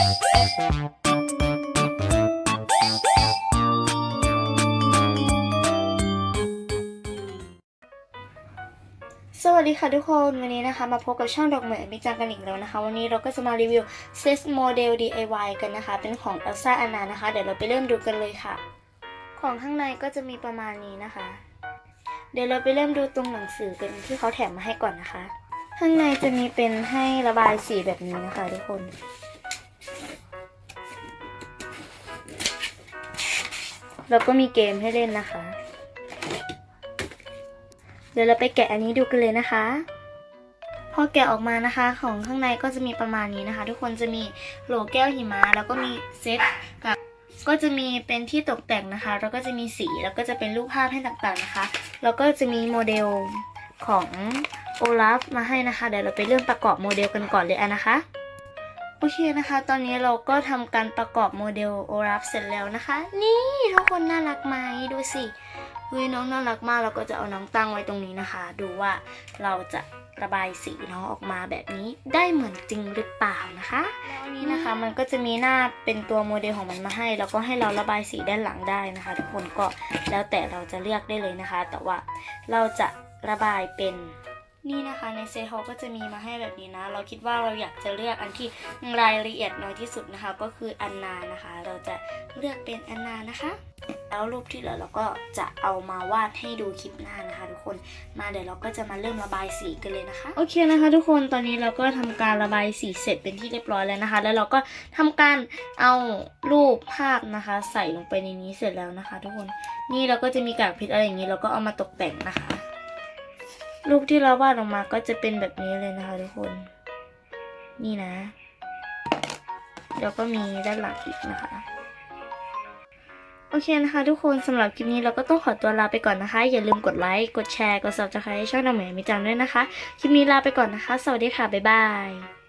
สวัสดีค่ะทุกคนวันนี้นะคะมาพบกับช่องดอกเหมยมิจังกันอีกแล้วนะคะ วันนี้เราก็จะมารีวิวเซตโมเดล DIY กันนะคะ เป็นของ Elsa Anna นะคะ เดี๋ยวเราไปเริ่มดูกันเลยค่ะ ของข้างในก็จะมีประมาณนี้นะคะ เดี๋ยวเราไปเริ่มดูตรงหนังสือเป็นที่เขาแถมมาให้ก่อนนะคะ ข้างในจะมีเป็นให้ระบายสีแบบนี้นะคะทุกคน แล้วก็มีเกมให้เล่นนะคะ เดี๋ยวเราไปแกะอันนี้ดูกันเลยนะคะ พอแกะออกมานะคะ ของข้างในก็จะมีประมาณนี้นะคะ ทุกคนจะมีโหลแก้วหิมะแล้วก็มีเซตกับก็จะมีเป็นที่ตกแต่งนะคะ แล้วก็จะมีสี แล้วก็จะเป็นรูปภาพให้ต่างๆนะคะ แล้วก็จะมีโมเดลของโอลาฟมาให้นะคะ เดี๋ยวเราไปเริ่มประกอบโมเดลกันก่อนเลยนะคะ โอเคนะคะ ตอนนี้เราก็ทำการประกอบโมเดลโอลาฟเสร็จแล้วนะคะ นี่ทุกคนน่ารักไหมดูสิเฮ้ยน้องน่ารักมากเราก็จะเอาน้องตั้งไว้ตรงนี้นะคะ ดูว่าเราจะระบายสีน้องออกมาแบบนี้ได้เหมือนจริงหรือเปล่านะคะแล้วนนี้นะคะมันก็จะมีหน้าเป็นตัวโมเดลของมันมาให้ แล้วก็ให้เราระบายสีด้านหลังได้นะคะ ทุกคนก็แล้วแต่เราจะเลือกได้เลยนะคะ แต่ว่าเราจะระบายเป็น นี่นะคะในเซตเขาก็จะมีมาให้แบบนี้นะ เราคิดว่าเราอยากจะเลือกอันที่รายละเอียดน้อยที่สุดนะคะ ก็คืออันนานะคะ เราจะเลือกเป็นอันนานะคะ แล้วรูปที่เหลือเราก็จะเอามาวาดให้ดูคลิปหน้านะคะ ทุกคนมาเดี๋ยวเราก็จะมาเริ่มระบายสีกันเลยนะคะ โอเคนะคะ ทุกคนตอนนี้เราก็ทำการระบายสีเสร็จเป็นที่เรียบร้อยแล้วนะคะ แล้วเราก็ทำการเอารูปภาพนะคะ ใส่ลงไปในนี้เสร็จแล้วนะคะ ทุกคนนี่เราก็จะมีกากเพชรอะไรอย่างนี้ เราก็เอามาตกแต่งนะคะ รูปที่เราวาดออกมาก็จะเป็นแบบนี้เลยนะคะทุกคน นี่นะ แล้วก็มีด้านหลังอีกนะคะ โอเคนะคะ ทุกคนสำหรับคลิปนี้เราก็ต้องขอตัวลาไปก่อนนะคะ อย่าลืมกดไลค์ กดแชร์ กด subscribe ช่องดาวเหมยมีจังด้วยนะคะ คลิปนี้ลาไปก่อนนะคะ สวัสดีค่ะ บ๊ายบาย